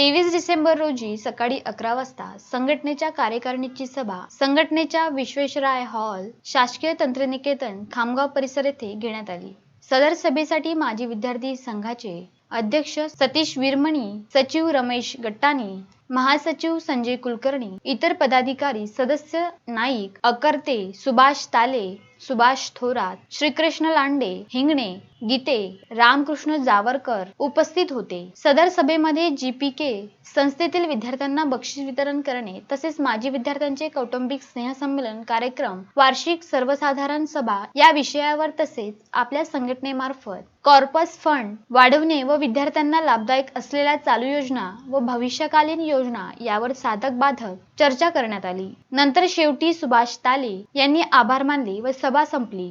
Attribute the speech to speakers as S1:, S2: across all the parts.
S1: तेवीस डिसेंबर रोजी सकाळी अकरा वाजता संघटनेच्या कार्यकारिणीची सभा संघटनेच्या विश्वेश्वराय हॉल शासकीय तंत्रनिकेतन खामगाव परिसर येथे घेण्यात आली. सदर सभेसाठी माजी विद्यार्थी संघाचे अध्यक्ष सतीश विरमणी सचिव रमेश गट्टाणी महासचिव संजय कुलकर्णी इतर पदाधिकारी सदस्य नाईक अकर्ते सुभाष ताले सुभाष थोरात श्रीकृष्ण लांडे हिंगणे गीते रामकृष्ण जावरकर उपस्थित होते. सदर सभेमध्ये जीपीके संस्थेतील विद्यार्थ्यांना बक्षीस वितरण करणे तसेच माजी विद्यार्थ्यांचे कौटुंबिक स्नेहसंमेलन कार्यक्रम वार्षिक सर्वसाधारण सभा या विषयावर तसेच आपल्या संघटनेमार्फत कॉर्पस फंड वाढवणे व विद्यार्थ्यांना लाभदायक असलेल्या चालू योजना व भविष्यकालीन योजना योजना यावर साधक बाधक चर्चा करण्यात आली. नंतर शेवटी सुभाष ताले यांनी आभार मानले व सभा संपली.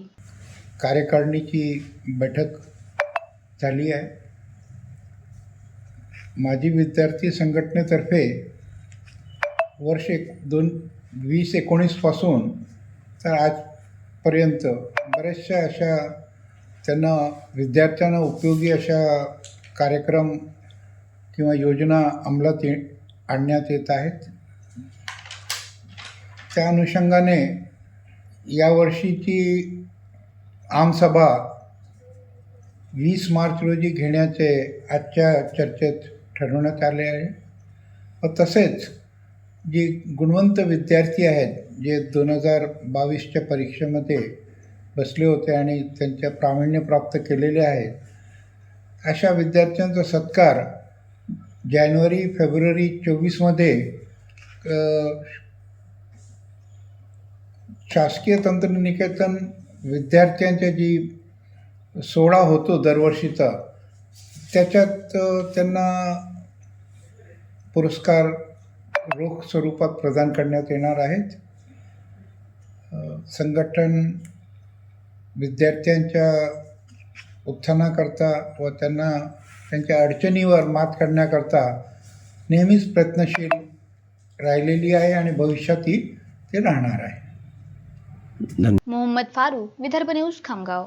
S2: कार्यकारिणीची बैठक झाली आहे. माजी विद्यार्थी संघटनेतर्फे वर्ष एक दोन वीस एकोणीसपासून तर आजपर्यंत बऱ्याचशा अशा त्यांना विद्यार्थ्यांना उपयोगी अशा कार्यक्रम किंवा योजना अंमलात ये आणण्यात येत आहेत. त्या अनुषंगाने यावर्षीची आमसभा वीस मार्च रोजी घेण्याचे आजच्या चर्चेत ठरवण्यात आले आहे. व तसेच जे गुणवंत विद्यार्थी आहेत जे दोन हजार बावीसच्या परीक्षेमध्ये बसले होते आणि त्यांच्या प्रावीण्य प्राप्त केलेले आहेत अशा विद्यार्थ्यांचा सत्कार जानेवारी फेब्रुवारी चोवीसमध्ये शासकीय तंत्रनिकेतन विद्यार्थ्यांच्या जी सोहळा होतो दरवर्षीचा त्याच्यात त्यांना पुरस्कार रोख स्वरूपात प्रदान करण्यात येणार आहेत. संघटन विद्यार्थ्यांच्या उत्थानाकरता व त्यांना त्यांच्या अडचणीवर मात करण्याकरता नेहमीच प्रयत्नशील राहिलेली आहे आणि भविष्यातही ते राहणार आहे.
S1: मोहम्मद फारूक विदर्भ न्यूज खामगाव.